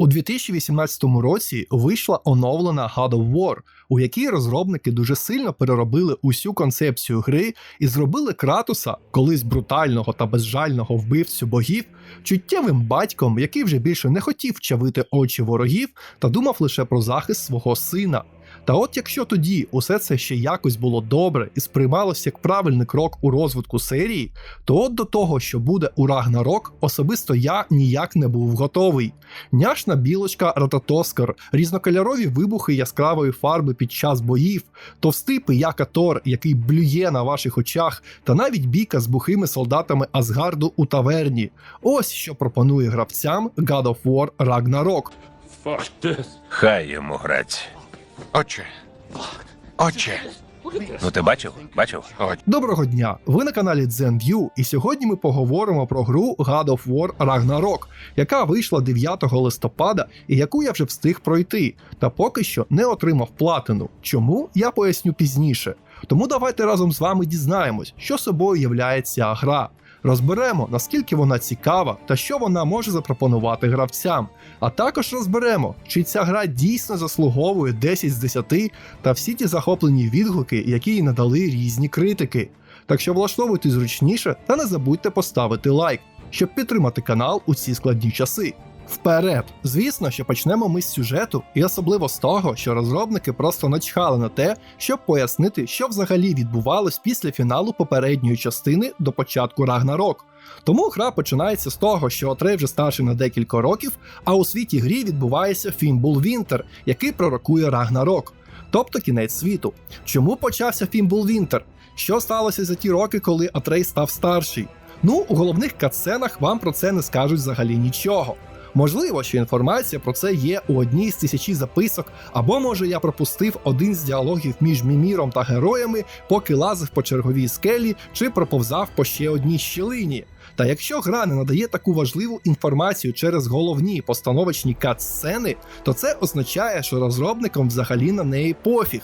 У 2018 році вийшла оновлена God of War, у якій розробники дуже сильно переробили усю концепцію гри і зробили Кратуса, колись брутального та безжального вбивцю богів, чуттєвим батьком, який вже більше не хотів чавити очі ворогів та думав лише про захист свого сина. Та от якщо тоді усе це ще якось було добре і сприймалося як правильний крок у розвитку серії, то от до того, що буде у Рагнарок, особисто я ніяк не був готовий. Няшна білочка Рататоскар, різнокольорові вибухи яскравої фарби під час боїв, товстий пияка Тор, який блює на ваших очах, та навіть бійка з бухими солдатами Асгарду у таверні. Ось що пропонує гравцям God of War Ragnarok. Fuck this. Хай йому грать. Отче. Отче. Ну ти бачив? Бачив? Доброго дня! Ви на каналі ZenView, і сьогодні ми поговоримо про гру God of War Ragnarok, яка вийшла 9 листопада і яку я вже встиг пройти, та поки що не отримав платину. Чому я поясню пізніше. Тому давайте разом з вами дізнаємось, що собою являє ця гра. Розберемо, наскільки вона цікава та що вона може запропонувати гравцям. А також розберемо, чи ця гра дійсно заслуговує 10 з 10 та всі ті захоплені відгуки, які їй надали різні критики. Так що влаштовуйте зручніше та не забудьте поставити лайк, щоб підтримати канал у ці складні часи. Вперед! Звісно, що почнемо ми з сюжету, і особливо з того, що розробники просто начхали на те, щоб пояснити, що взагалі відбувалось після фіналу попередньої частини до початку Рагнарок. Тому гра починається з того, що Отрей вже старший на декілька років, а у світі грі відбувається Фімбул Вінтер, який пророкує Рагнарок, тобто кінець світу. Чому почався Фімбул Вінтер? Що сталося за ті роки, коли Атрей став старший? Ну, у головних катсценах вам про це не скажуть взагалі нічого. Можливо, що інформація про це є у одній з тисячі записок, або може я пропустив один з діалогів між Міміром та героями, поки лазив по черговій скелі чи проповзав по ще одній щілині. Та якщо гра не надає таку важливу інформацію через головні постановочні кат-сцени, то це означає, що розробникам взагалі на неї пофіг.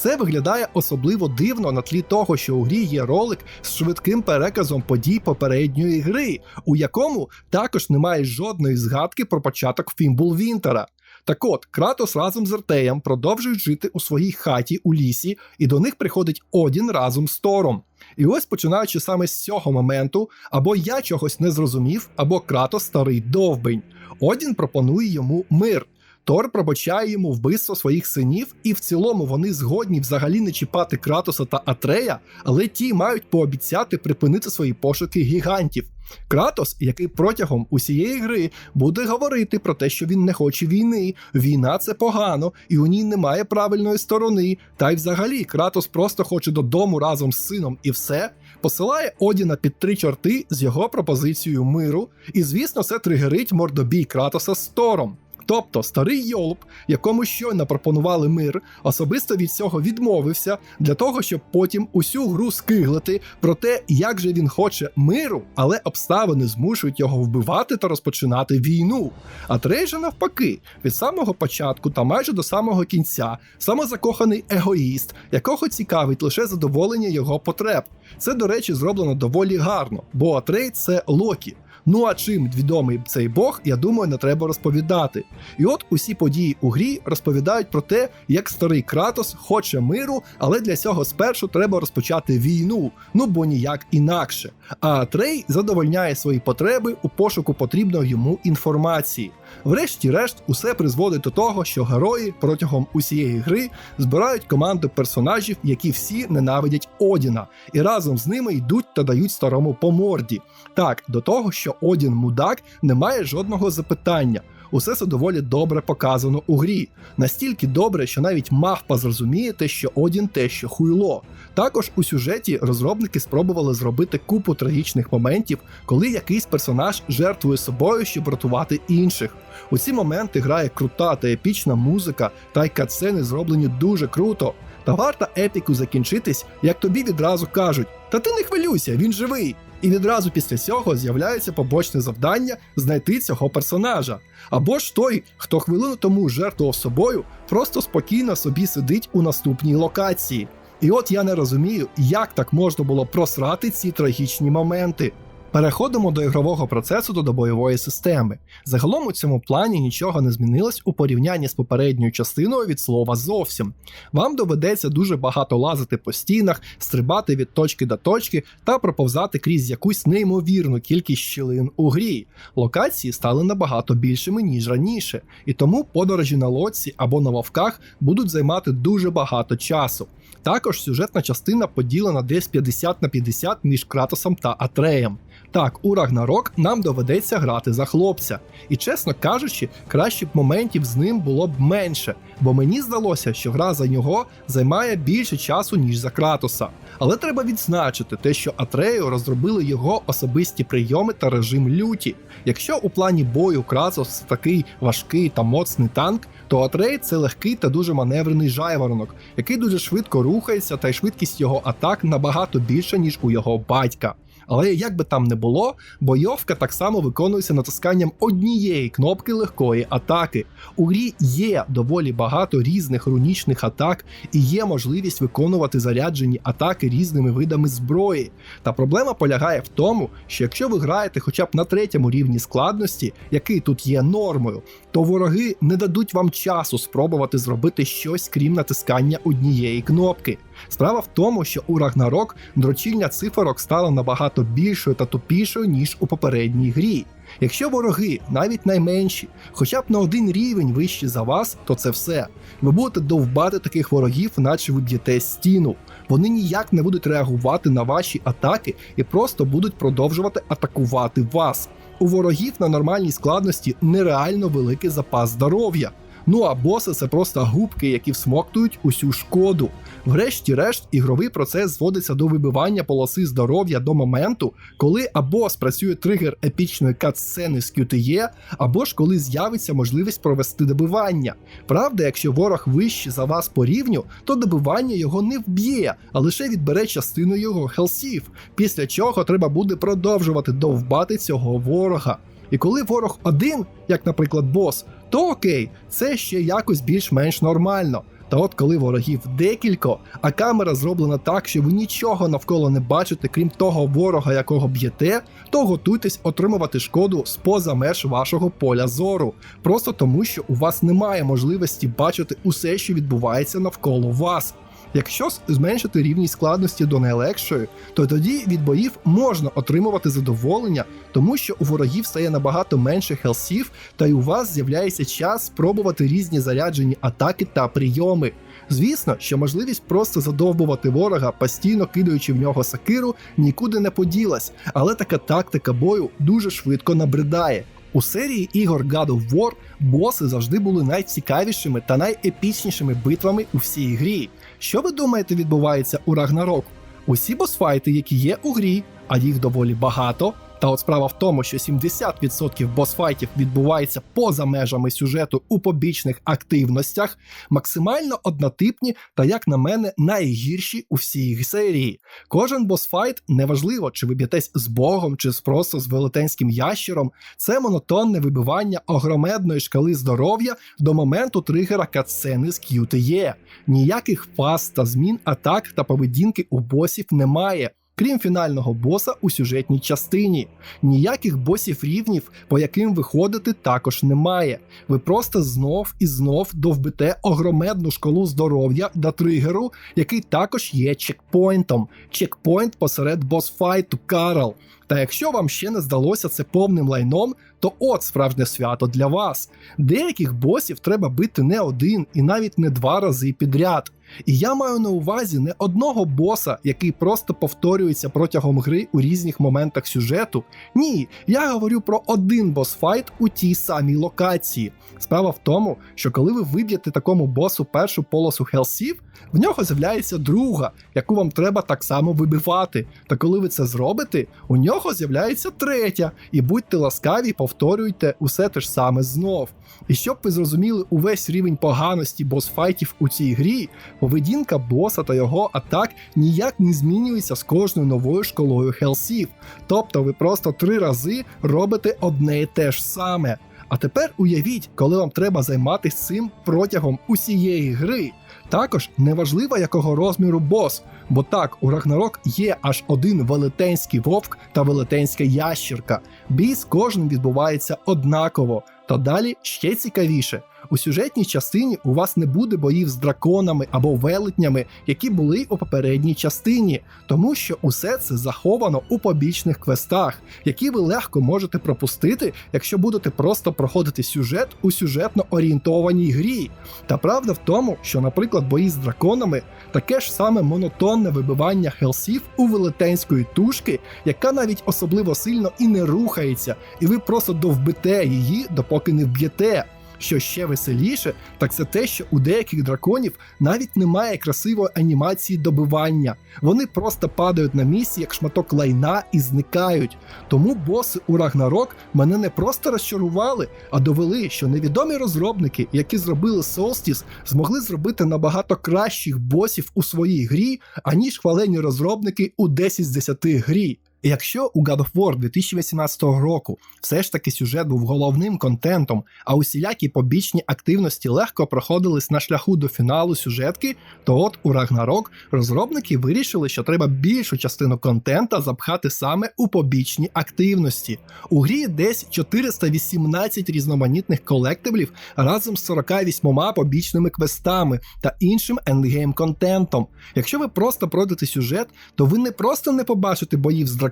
Це виглядає особливо дивно на тлі того, що у грі є ролик з швидким переказом подій попередньої гри, у якому також немає жодної згадки про початок Фімбул Вінтера. Так от, Кратос разом з Артеєм продовжують жити у своїй хаті у лісі, і до них приходить Одін разом з Тором. І ось починаючи саме з цього моменту, або я чогось не зрозумів, або Кратос старий довбень. Одін пропонує йому мир. Тор пробачає йому вбивство своїх синів, і в цілому вони згодні взагалі не чіпати Кратоса та Атрея, але ті мають пообіцяти припинити свої пошуки гігантів. Кратос, який протягом усієї гри буде говорити про те, що він не хоче війни, війна це погано, і у ній немає правильної сторони. Та й взагалі Кратос просто хоче додому разом з сином і все. Посилає Одіна під три чорти з його пропозицією миру, і звісно, це тригерить мордобій Кратоса з Тором. Тобто старий Йолп, якому щойно пропонували мир, особисто від цього відмовився для того, щоб потім усю гру скиглити про те, як же він хоче миру, але обставини змушують його вбивати та розпочинати війну. А Трей же навпаки, від самого початку та майже до самого кінця, самозакоханий егоїст, якого цікавить лише задоволення його потреб. Це, до речі, зроблено доволі гарно, бо Атрей це Локі. Ну а чим відомий цей Бог, я думаю, не треба розповідати. І от усі події у грі розповідають про те, як старий Кратос хоче миру, але для цього спершу треба розпочати війну, ну бо ніяк інакше. А Трей задовольняє свої потреби у пошуку потрібної йому інформації. Врешті-решт, усе призводить до того, що герої протягом усієї гри збирають команду персонажів, які всі ненавидять Одіна, і разом з ними йдуть та дають старому по морді. Так, до того, що Одін мудак не має жодного запитання. Усе це доволі добре показано у грі. Настільки добре, що навіть мавпа зрозуміє те, що Одін те, що хуйло. Також у сюжеті розробники спробували зробити купу трагічних моментів, коли якийсь персонаж жертвує собою, щоб рятувати інших. У ці моменти грає крута та епічна музика, та й катсцени зроблені дуже круто. Та варто епіку закінчитись, як тобі відразу кажуть: Та ти не хвилюйся, він живий. І відразу після цього з'являється побочне завдання знайти цього персонажа. Або ж той, хто хвилину тому жертвував собою, просто спокійно собі сидить у наступній локації. І от я не розумію, як так можна було просрати ці трагічні моменти. Переходимо до ігрового процесу та до бойової системи. Загалом у цьому плані нічого не змінилось у порівнянні з попередньою частиною від слова зовсім. Вам доведеться дуже багато лазити по стінах, стрибати від точки до точки та проповзати крізь якусь неймовірну кількість щілин у грі. Локації стали набагато більшими ніж раніше, і тому подорожі на лодці або на вовках будуть займати дуже багато часу. Також сюжетна частина поділена десь 50 на 50 між Кратосом та Атреєм. Так, у Рагнарок нам доведеться грати за хлопця. І чесно кажучи, краще б моментів з ним було б менше, бо мені здалося, що гра за нього займає більше часу, ніж за Кратоса. Але треба відзначити те, що Атрею розробили його особисті прийоми та режим люті. Якщо у плані бою Кратос такий важкий та моцний танк, то Атрей це легкий та дуже маневрений жайворонок, який дуже швидко рухається, та й швидкість його атак набагато більша, ніж у його батька. Але як би там не було, бойовка так само виконується натисканням однієї кнопки легкої атаки. У грі є доволі багато різних рунічних атак і є можливість виконувати заряджені атаки різними видами зброї. Та проблема полягає в тому, що якщо ви граєте хоча б на третьому рівні складності, який тут є нормою, то вороги не дадуть вам часу спробувати зробити щось крім натискання однієї кнопки. Справа в тому, що у Рагнарок дрочільня циферок стала набагато більшою та тупішою, ніж у попередній грі. Якщо вороги, навіть найменші, хоча б на один рівень вищі за вас, то це все. Ви будете довбати таких ворогів, наче ви б'єте стіну. Вони ніяк не будуть реагувати на ваші атаки і просто будуть продовжувати атакувати вас. У ворогів на нормальній складності нереально великий запас здоров'я. Ну а боси це просто губки, які всмоктують усю шкоду. Врешті-решт, ігровий процес зводиться до вибивання полоси здоров'я до моменту, коли або спрацює тригер епічної катсцени з QTE, або ж коли з'явиться можливість провести добивання. Правда, якщо ворог вищий за вас по рівню, то добивання його не вб'є, а лише відбере частину його хелсів, після чого треба буде продовжувати довбати цього ворога. І коли ворог один, як, наприклад, бос, то окей, це ще якось більш-менш нормально. Та от коли ворогів декілько, а камера зроблена так, що ви нічого навколо не бачите, крім того ворога, якого б'єте, то готуйтесь отримувати шкоду з-поза меж вашого поля зору, просто тому, що у вас немає можливості бачити усе, що відбувається навколо вас. Якщо зменшити рівність складності до найлегшої, то тоді від боїв можна отримувати задоволення, тому що у ворогів стає набагато менше хелсів, та й у вас з'являється час спробувати різні заряджені атаки та прийоми. Звісно, що можливість просто задовбувати ворога, постійно кидаючи в нього сакиру, нікуди не поділась, але така тактика бою дуже швидко набридає. У серії ігор God of War боси завжди були найцікавішими та найепічнішими битвами у всій грі. Що ви думаєте відбувається у Рагнарок? Усі босфайти, які є у грі, а їх доволі багато. Та от справа в тому, що 70% босфайтів відбувається поза межами сюжету у побічних активностях, максимально однотипні та, як на мене, найгірші у всій серії. Кожен босфайт, неважливо, чи ви б'єтесь з богом, чи просто з велетенським ящером, це монотонне вибивання огромедної шкали здоров'я до моменту тригера катсцени з QTE. Ніяких фаз та змін атак та поведінки у босів немає. Крім фінального боса у сюжетній частині, ніяких босів рівнів, по яким виходити, також немає. Ви просто знов і знов довбите огромедну шкалу здоров'я до тригеру, який також є чекпоінтом. Чекпоінт посеред босфайту Карл. Та якщо вам ще не здалося це повним лайном, то от справжнє свято для вас. Деяких босів треба бити не один і навіть не два рази підряд. І я маю на увазі не одного боса, який просто повторюється протягом гри у різних моментах сюжету. Ні, я говорю про один босфайт у тій самій локації. Справа в тому, що коли ви виб'єте такому босу першу полосу хелсів, в нього з'являється друга, яку вам треба так само вибивати. Та коли ви це зробите, у нього з'являється третя, і будьте ласкаві, повторюйте усе те ж саме знов. І щоб ви зрозуміли увесь рівень поганості босфайтів у цій грі, поведінка боса та його атак ніяк не змінюється з кожною новою школою хелсів. Тобто ви просто три рази робите одне і те ж саме. А тепер уявіть, коли вам треба займатися цим протягом усієї гри. Також неважливо, якого розміру бос, бо так, у Рагнарок є аж один велетенський вовк та велетенська ящірка. Бій з кожним відбувається однаково. Та далі ще цікавіше. У сюжетній частині у вас не буде боїв з драконами або велетнями, які були у попередній частині, тому що усе це заховано у побічних квестах, які ви легко можете пропустити, якщо будете просто проходити сюжет у сюжетно орієнтованій грі. Та правда в тому, що, наприклад, бої з драконами таке ж саме монотонне вибивання хелсів у велетенської тушки, яка навіть особливо сильно і не рухається, і ви просто довбите її, допоки не вб'єте. Що ще веселіше, так це те, що у деяких драконів навіть немає красивої анімації добивання. Вони просто падають на місці, як шматок лайна, і зникають. Тому боси у Рагнарок мене не просто розчарували, а довели, що невідомі розробники, які зробили Solstice, змогли зробити набагато кращих босів у своїй грі, аніж хвалені розробники у 10 з 10 грі. Якщо у God of War 2018 року все ж таки сюжет був головним контентом, а усілякі побічні активності легко проходились на шляху до фіналу сюжетки, то от у Ragnarok розробники вирішили, що треба більшу частину контента запхати саме у побічні активності. У грі десь 418 різноманітних колектиблів разом з 48 побічними квестами та іншим ендгейм контентом. Якщо ви просто пройдете сюжет, то ви не просто не побачите боїв з драконами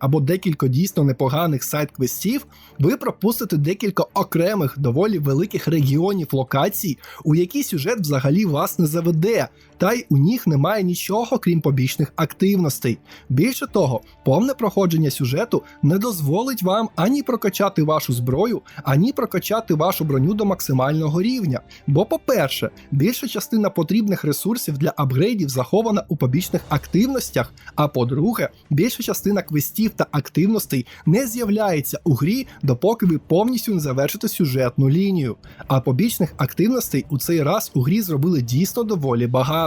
або декілька дійсно непоганих сайт-квестів, ви пропустите декілька окремих доволі великих регіонів локацій, у які сюжет взагалі вас не заведе, та й у них немає нічого крім побічних активностей. Більше того, повне проходження сюжету не дозволить вам ані прокачати вашу зброю, ані прокачати вашу броню до максимального рівня. Бо, по-перше, більша частина потрібних ресурсів для апгрейдів захована у побічних активностях. А по-друге, більша частина квестів та активностей не з'являється у грі, допоки ви повністю не завершите сюжетну лінію. А побічних активностей у цей раз у грі зробили дійсно доволі багато.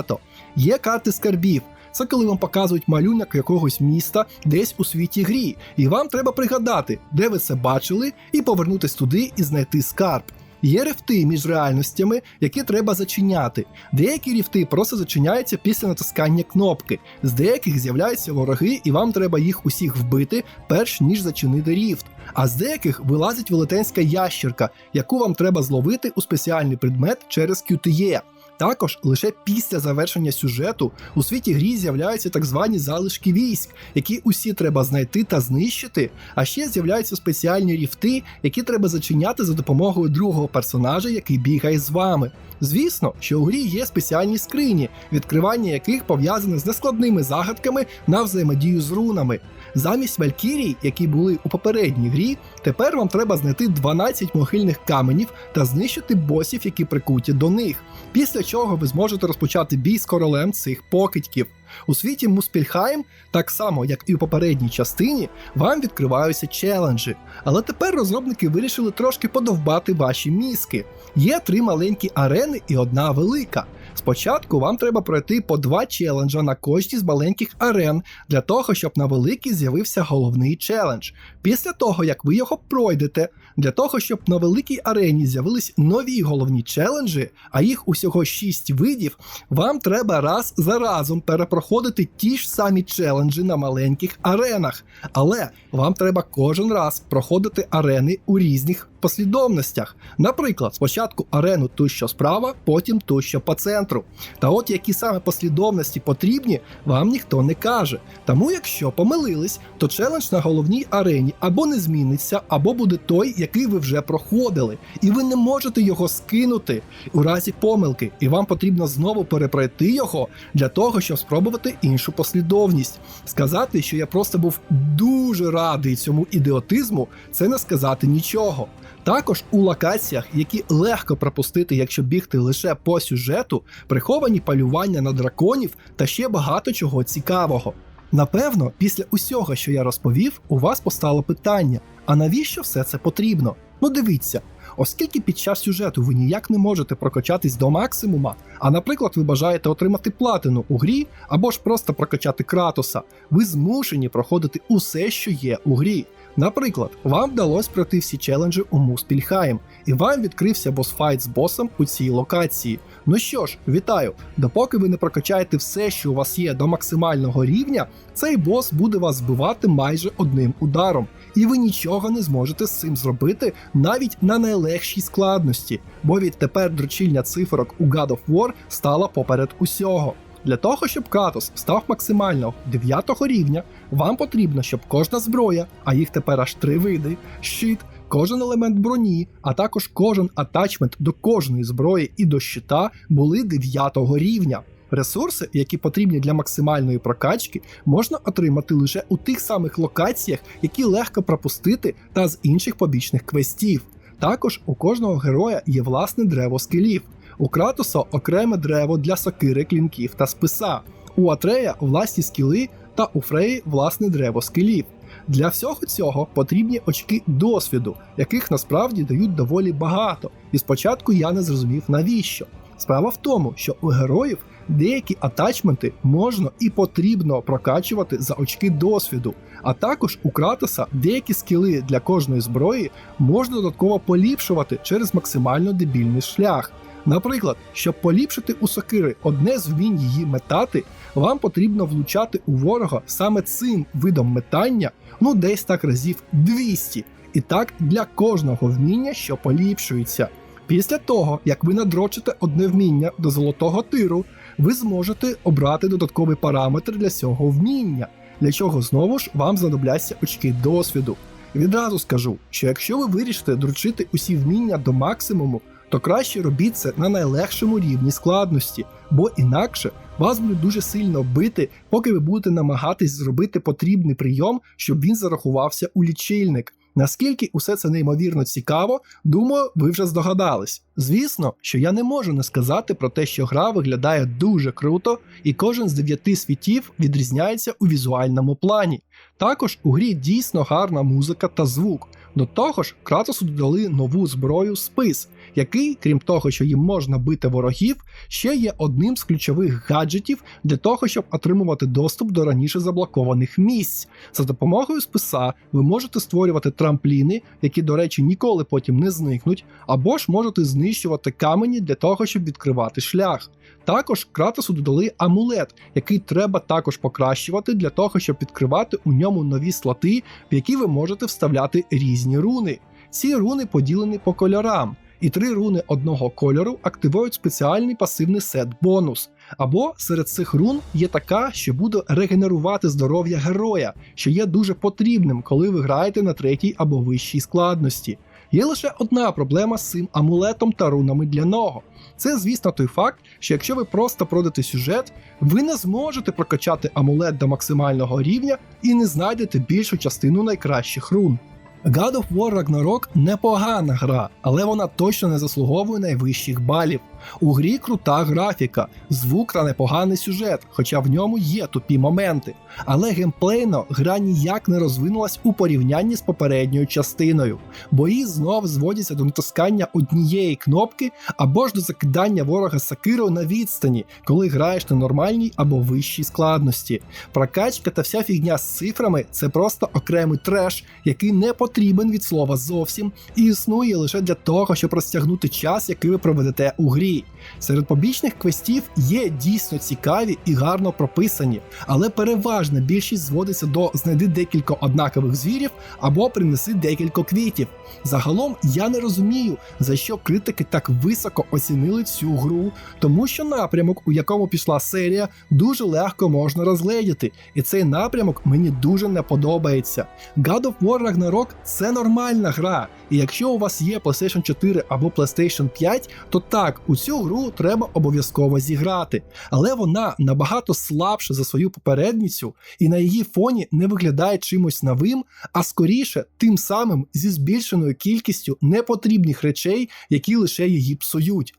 Є карти скарбів. Це коли вам показують малюнок якогось міста десь у світі грі, і вам треба пригадати, де ви це бачили, і повернутись туди і знайти скарб. Є рифти між реальностями, які треба зачиняти. Деякі рифти просто зачиняються після натискання кнопки, з деяких з'являються вороги, і вам треба їх усіх вбити, перш ніж зачинити ріфт. А з деяких вилазить велетенська ящерка, яку вам треба зловити у спеціальний предмет через QTE. Також лише після завершення сюжету у світі грі з'являються так звані залишки військ, які усі треба знайти та знищити. А ще з'являються спеціальні ріфти, які треба зачиняти за допомогою другого персонажа, який бігає з вами. Звісно, що у грі є спеціальні скрині, відкривання яких пов'язане з нескладними загадками на взаємодію з рунами. Замість Валькірій, які були у попередній грі, тепер вам треба знайти 12 могильних каменів та знищити босів, які прикуті до них. Після чого ви зможете розпочати бій з королем цих покидьків. У світі Муспільхайм, так само як і у попередній частині, вам відкриваються челенджі. Але тепер розробники вирішили трошки подовбати ваші мізки. Є три маленькі арени і одна велика. Спочатку вам треба пройти по два челенджа на кожній з маленьких арен для того, щоб на великій з'явився головний челендж. Після того, як ви його пройдете, для того, щоб на великій арені з'явились нові головні челенджі, а їх усього 6 видів, вам треба раз за разом перепроходити ті ж самі челенджі на маленьких аренах. Але вам треба кожен раз проходити арени у різних послідовностях. Наприклад, спочатку арену ту, що справа, потім ту, що по центру. Та от які саме послідовності потрібні, вам ніхто не каже. Тому, якщо помилились, то челендж на головній арені або не зміниться, або буде той, який ви вже проходили, і ви не можете його скинути у разі помилки, і вам потрібно знову перепройти його для того, щоб спробувати іншу послідовність. Сказати, що я просто був дуже радий цьому ідіотизму, це не сказати нічого. Також у локаціях, які легко пропустити, якщо бігти лише по сюжету, приховані полювання на драконів та ще багато чого цікавого. Напевно, після усього, що я розповів, у вас постало питання: а навіщо все це потрібно? Ну дивіться, оскільки під час сюжету ви ніяк не можете прокачатись до максимума, а наприклад, ви бажаєте отримати платину у грі або ж просто прокачати кратоса, ви змушені проходити усе, що є у грі. Наприклад, вам вдалося пройти всі челенджі у Муспільхайм, і вам відкрився босфайт з босом у цій локації. Ну що ж, вітаю! Допоки ви не прокачаєте все, що у вас є до максимального рівня, цей бос буде вас збивати майже одним ударом, і ви нічого не зможете з цим зробити навіть на найлегшій складності, бо відтепер дрочільня циферок у God of War стала поперед усього. Для того, щоб Кратос став максимально 9 рівня, вам потрібно, щоб кожна зброя, а їх тепер аж три види, щит, кожен елемент броні, а також кожен атачмент до кожної зброї і до щита були 9 рівня. Ресурси, які потрібні для максимальної прокачки, можна отримати лише у тих самих локаціях, які легко пропустити, та з інших побічних квестів. Також у кожного героя є власне древо скелів. У Кратоса окреме древо для сокири, клінків та списа. У Атрея власні скіли та у Фреї власне древо скелів. Для всього цього потрібні очки досвіду, яких насправді дають доволі багато, і спочатку я не зрозумів навіщо. Справа в тому, що у героїв деякі атачменти можна і потрібно прокачувати за очки досвіду, а також у Кратоса деякі скіли для кожної зброї можна додатково поліпшувати через максимально дебільний шлях. Наприклад, щоб поліпшити у сокири одне з вмінь її метати, вам потрібно влучати у ворога саме цим видом метання, ну десь так разів 200. І так для кожного вміння, що поліпшується. Після того, як ви надрочите одне вміння до золотого тиру, ви зможете обрати додатковий параметр для цього вміння, для чого знову ж вам знадобляться очки досвіду. Відразу скажу, що якщо ви вирішите дручити усі вміння до максимуму, то краще робіть це на найлегшому рівні складності, бо інакше вас буде дуже сильно бити, поки ви будете намагатись зробити потрібний прийом, щоб він зарахувався у лічильник. Наскільки усе це неймовірно цікаво, думаю, ви вже здогадались. Звісно, що я не можу не сказати про те, що гра виглядає дуже круто, і кожен з дев'яти світів відрізняється у візуальному плані. Також у грі дійсно гарна музика та звук. До того ж, Кратосу додали нову зброю спис, який, крім того, що їм можна бити ворогів, ще є одним з ключових гаджетів для того, щоб отримувати доступ до раніше заблокованих місць. За допомогою списа ви можете створювати трампліни, які, до речі, ніколи потім не зникнуть, або ж можете знищувати камені для того, щоб відкривати шлях. Також Кратосу додали амулет, який треба також покращувати для того, щоб відкривати у ньому нові слоти, в які ви можете вставляти різні руни. Ці руни поділені по кольорам, і три руни одного кольору активують спеціальний пасивний сет бонус. Або серед цих рун є така, що буде регенерувати здоров'я героя, що є дуже потрібним, коли ви граєте на третій або вищій складності. Є лише одна проблема з цим амулетом та рунами для нього. Це, звісно, той факт, що якщо ви просто пройдете сюжет, ви не зможете прокачати амулет до максимального рівня і не знайдете більшу частину найкращих рун. God of War Ragnarok непогана гра, але вона точно не заслуговує найвищих балів. У грі крута графіка, звук та непоганий сюжет, хоча в ньому є тупі моменти. Але геймплейно гра ніяк не розвинулась у порівнянні з попередньою частиною. Бої знов зводяться до натискання однієї кнопки або ж до закидання ворога сакирою на відстані, коли граєш на нормальній або вищій складності. Прокачка та вся фігня з цифрами це просто окремий треш, який не потрібен від слова зовсім і існує лише для того, щоб розтягнути час, який ви проведете у грі. Серед побічних квестів є дійсно цікаві і гарно прописані, але переважна більшість зводиться до знайди декілька однакових звірів або принеси декілька квітів. Загалом я не розумію, за що критики так високо оцінили цю гру, тому що напрямок, у якому пішла серія, дуже легко можна розгледіти, і цей напрямок мені дуже не подобається. God of War Ragnarok – це нормальна гра, і якщо у вас є PlayStation 4 або PlayStation 5, то так, у цю гру треба обов'язково зіграти, але вона набагато слабша за свою попередницю і на її фоні не виглядає чимось новим, а скоріше тим самим зі збільшеною кількістю непотрібних речей, які лише її псують.